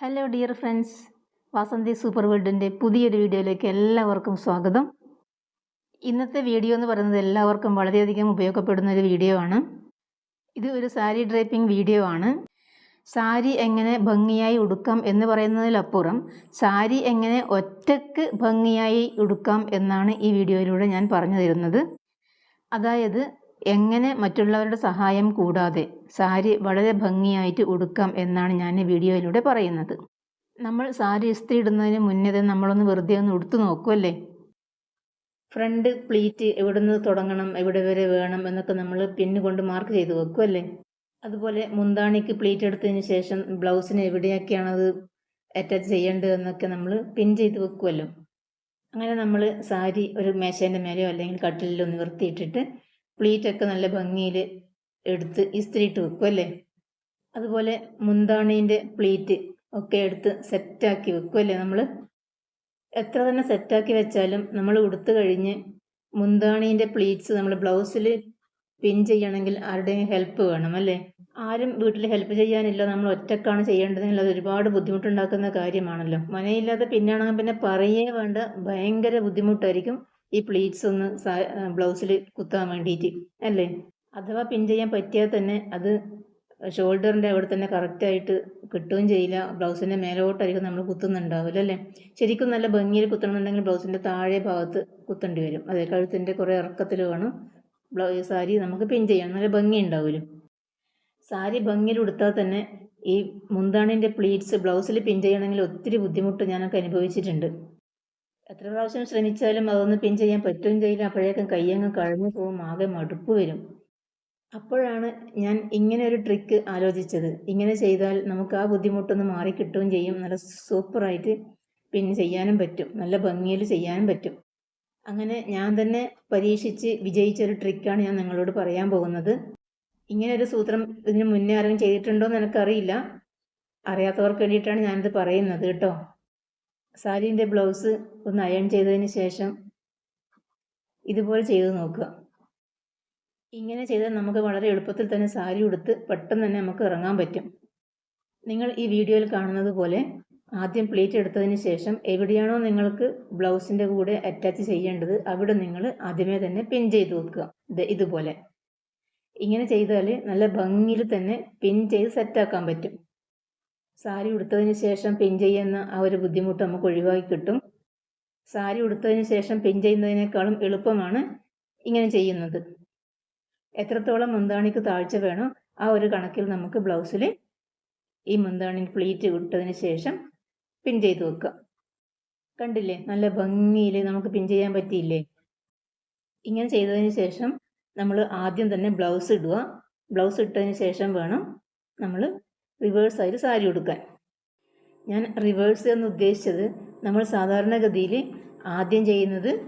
Hello dear friends Vasanthi super വേൾഡിന്റെ പുതിയൊരു വീഡിയോയിലേക്ക് എല്ലാവർക്കും സ്വാഗതം. ഇന്നത്തെ വീഡിയോ എന്ന് പറയുന്നത് എല്ലാവർക്കും വളരെയധികം ഉപയോഗപ്പെടുന്ന ഒരു വീഡിയോ ആണ്. ഇത് ഒരു സാരി ഡ്രൈപ്പിംഗ് വീഡിയോ ആണ്. സാരി എങ്ങനെ ഭംഗിയായി ഉടുക്കാം എന്ന് പറയുന്നതിലപ്പുറം സാരി എങ്ങനെ ഒറ്റയ്ക്ക് ഭംഗിയായി ഉടുക്കാം എന്നാണ് ഈ വീഡിയോയിലൂടെ ഞാൻ പറഞ്ഞു തരുന്നത്. അതായത് എങ്ങനെ മറ്റുള്ളവരുടെ സഹായം കൂടാതെ സാരി വളരെ ഭംഗിയായിട്ട് ഉടുക്കാം എന്നാണ് ഞാൻ വീഡിയോയിലൂടെ പറയുന്നത്. നമ്മൾ സാരി ഇസ്ത്രി ഇടുന്നതിന് മുന്നേ തന്നെ നമ്മളൊന്ന് വെറുതെ ഒന്ന് ഉടുത്തു നോക്കുമല്ലേ ഫ്രണ്ട് പ്ലീറ്റ് എവിടെ നിന്ന് തുടങ്ങണം എവിടെ വരെ വേണം എന്നൊക്കെ നമ്മൾ പിന്ന് കൊണ്ട് മാർക്ക് ചെയ്ത് വെക്കുമല്ലേ അതുപോലെ മുന്താണിക്ക് പ്ലീറ്റ് എടുത്തതിന് ശേഷം ബ്ലൗസിന് അത് അറ്റാച്ച് ചെയ്യേണ്ടത് എന്നൊക്കെ നമ്മൾ പിൻ ചെയ്ത് വെക്കുമല്ലോ അങ്ങനെ നമ്മൾ സാരി ഒരു മേശേന്റെ മേലെയോ അല്ലെങ്കിൽ കട്ടിലിലോ നിവർത്തിയിട്ടിട്ട് പ്ലീറ്റൊക്കെ നല്ല ഭംഗിയിൽ എടുത്ത് ഇസ്തിരി ഇട്ട് വെക്കും അല്ലേ? അതുപോലെ മുന്താണീന്റെ പ്ലീറ്റ് ഒക്കെ എടുത്ത് സെറ്റാക്കി വെക്കും അല്ലേ നമ്മൾ എത്ര തന്നെ സെറ്റാക്കി വെച്ചാലും നമ്മൾ ഉടുത്ത് കഴിഞ്ഞ് മുന്താണീന്റെ പ്ലീറ്റ്സ് നമ്മൾ ബ്ലൗസിൽ പിൻ ചെയ്യണമെങ്കിൽ ആരുടെയും ഹെൽപ്പ് വേണം അല്ലേ? ആരും വീട്ടിൽ ഹെൽപ്പ് ചെയ്യാനില്ല നമ്മൾ ഒറ്റക്കാണ് ചെയ്യേണ്ടതെങ്കിൽ അത് ഒരുപാട് ബുദ്ധിമുട്ടുണ്ടാക്കുന്ന കാര്യമാണല്ലോ. മനയില്ലാതെ പിന്നാണെങ്കിൽ പിന്നെ പറയേ വേണ്ട ഭയങ്കര ബുദ്ധിമുട്ടായിരിക്കും. ഈ പ്ലീറ്റ്സ് ഒന്ന് ബ്ലൗസിൽ കുത്താൻ വേണ്ടിയിട്ട് അല്ലേ? അഥവാ പിൻ ചെയ്യാൻ പറ്റിയാൽ തന്നെ അത് ഷോൾഡറിന്റെ അവിടെ തന്നെ കറക്റ്റായിട്ട് കിട്ടുകയും ചെയ്യില്ല. ബ്ലൗസിന്റെ മേലോട്ടായിരിക്കും നമ്മൾ കുത്തുന്നുണ്ടാവില്ല അല്ലേ? ശരിക്കും നല്ല ഭംഗിയിൽ കുത്തണമെന്നുണ്ടെങ്കിൽ ബ്ലൗസിന്റെ താഴെ ഭാഗത്ത് കുത്തേണ്ടി വരും. അതെ കഴുത്തിന്റെ കുറേ ഇറക്കത്തിൽ വേണം ബ്ലൗസ് സാരി നമുക്ക് പിൻ ചെയ്യാം നല്ല ഭംഗി ഉണ്ടാവില്ല. സാരി ഭംഗിയിൽ ഉടുത്താൽ തന്നെ ഈ മുന്താണിന്റെ പ്ലീറ്റ്സ് ബ്ലൗസിൽ പിൻ ചെയ്യണമെങ്കിൽ ഒത്തിരി ബുദ്ധിമുട്ട് ഞാനൊക്കെ അനുഭവിച്ചിട്ടുണ്ട്. എത്ര പ്രാവശ്യം ശ്രമിച്ചാലും അതൊന്ന് പിൻ ചെയ്യാൻ പറ്റുകയും ചെയ്യില്ല. അപ്പോഴേക്കും കയ്യങ്ങ് കഴിഞ്ഞു പോകും ആകെ മടുപ്പ് വരും. അപ്പോഴാണ് ഞാൻ ഇങ്ങനെ ഒരു ട്രിക്ക് ആലോചിച്ചത്. ഇങ്ങനെ ചെയ്താൽ നമുക്ക് ആ ബുദ്ധിമുട്ടൊന്ന് മാറിക്കിട്ടുകയും ചെയ്യും. നല്ല സൂപ്പറായിട്ട് പിൻ ചെയ്യാനും പറ്റും. നല്ല ഭംഗിയിൽ ചെയ്യാനും പറ്റും. അങ്ങനെ ഞാൻ തന്നെ പരീക്ഷിച്ച് വിജയിച്ച ഒരു ട്രിക്കാണ് ഞാൻ നിങ്ങളോട് പറയാൻ പോകുന്നത്. ഇങ്ങനെ ഒരു സൂത്രം ഇതിന് മുന്നേ ആരെങ്കിലും ചെയ്തിട്ടുണ്ടോ എന്ന് എനിക്കറിയില്ല. അറിയാത്തവർക്ക് വേണ്ടിയിട്ടാണ് ഞാനിത് പറയുന്നത് കേട്ടോ. സാരീന്റെ ബ്ലൗസ് ഒന്ന് അയൺ ചെയ്തതിന് ശേഷം ഇതുപോലെ ചെയ്ത് നോക്കുക. ഇങ്ങനെ ചെയ്താൽ നമുക്ക് വളരെ എളുപ്പത്തിൽ തന്നെ സാരി ഉടുത്ത് പെട്ടെന്ന് തന്നെ നമുക്ക് ഇറങ്ങാൻ പറ്റും. നിങ്ങൾ ഈ വീഡിയോയിൽ കാണുന്നത് പോലെ ആദ്യം പ്ലേറ്റ് എടുത്തതിന് ശേഷം എവിടെയാണോ നിങ്ങൾക്ക് ബ്ലൗസിന്റെ കൂടെ അറ്റാച്ച് ചെയ്യേണ്ടത് അവിടെ നിങ്ങൾ ആദ്യമേ തന്നെ പിൻ ചെയ്ത് വെക്കുക. ഇതുപോലെ. ഇങ്ങനെ ചെയ്താൽ നല്ല ഭംഗിയിൽ തന്നെ പിൻ ചെയ്ത് സെറ്റാക്കാൻ പറ്റും. സാരി ഉടുത്തതിന് ശേഷം പിൻ ചെയ്യുന്ന ആ ഒരു ബുദ്ധിമുട്ട് നമുക്ക് ഒഴിവാക്കി കിട്ടും. സാരി ഉടുത്തതിന് ശേഷം പിൻ ചെയ്യുന്നതിനേക്കാളും എളുപ്പമാണ് ഇങ്ങനെ ചെയ്യുന്നത്. എത്രത്തോളം മുന്താണിക്ക് താഴ്ച വേണോ ആ ഒരു കണക്കിൽ നമുക്ക് ബ്ലൗസിൽ ഈ മുന്താണി പ്ലീറ്റ് ഇട്ടതിന് ശേഷം പിൻ ചെയ്ത് വെക്കുക കണ്ടില്ലേ? നല്ല ഭംഗിയിൽ നമുക്ക് പിൻ ചെയ്യാൻ പറ്റിയില്ലേ? ഇങ്ങനെ ചെയ്തതിന് ശേഷം നമ്മൾ ആദ്യം തന്നെ ബ്ലൗസ് ഇടുക. ബ്ലൗസ് ഇട്ടതിന് ശേഷം വേണം നമ്മൾ റിവേഴ്സായിട്ട് സാരി ഉടുക്കാൻ. ഞാൻ റിവേഴ്സ് എന്ന് ഉദ്ദേശിച്ചത് നമ്മൾ സാധാരണഗതിയിൽ ആദ്യം ചെയ്യുന്നത്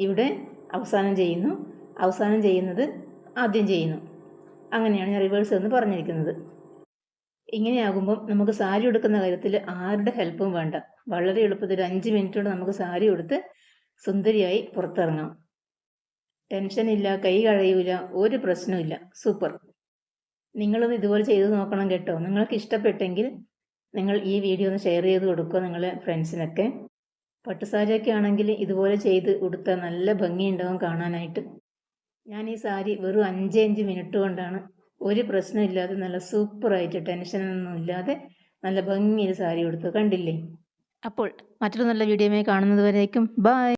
ഇവിടെ അവസാനം ചെയ്യുന്നു അവസാനം ചെയ്യുന്നത് ആദ്യം ചെയ്യുന്നു. അങ്ങനെയാണ് ഞാൻ റിവേഴ്സ് എന്ന് പറഞ്ഞിരിക്കുന്നത്. ഇങ്ങനെയാകുമ്പം നമുക്ക് സാരി ഉടുക്കുന്ന കാര്യത്തിൽ ആരുടെ ഹെൽപ്പും വേണ്ട. വളരെ എളുപ്പത്തിൽ അഞ്ച് മിനിറ്റ് കൊണ്ട് നമുക്ക് സാരി ഉടുത്ത് സുന്ദരിയായി പുറത്തിറങ്ങാം. ടെൻഷനില്ല കൈ കഴിയൂല ഒരു പ്രശ്നമില്ല സൂപ്പർ നിങ്ങളൊന്ന് ഇതുപോലെ ചെയ്ത് നോക്കണം കേട്ടോ. നിങ്ങൾക്ക് ഇഷ്ടപ്പെട്ടെങ്കിൽ നിങ്ങൾ ഈ വീഡിയോ ഒന്ന് ഷെയർ ചെയ്ത് കൊടുക്കുക നിങ്ങളെ ഫ്രണ്ട്സിനൊക്കെ പട്ടുസാരിയൊക്കെ ആണെങ്കിൽ ഇതുപോലെ ചെയ്ത് ഉടുത്താൽ നല്ല ഭംഗിയുണ്ടാവും കാണാനായിട്ട്. ഞാൻ ഈ സാരി വെറും അഞ്ച് അഞ്ച് മിനിറ്റ് കൊണ്ടാണ് ഒരു പ്രശ്നമില്ലാതെ നല്ല സൂപ്പറായിട്ട് ടെൻഷനൊന്നും ഇല്ലാതെ നല്ല ഭംഗിയിൽ സാരി കൊടുത്തു കണ്ടില്ലേ? അപ്പോൾ മറ്റൊരു നല്ല വീഡിയോയുമായി കാണുന്നത് വരേക്കും. ബൈ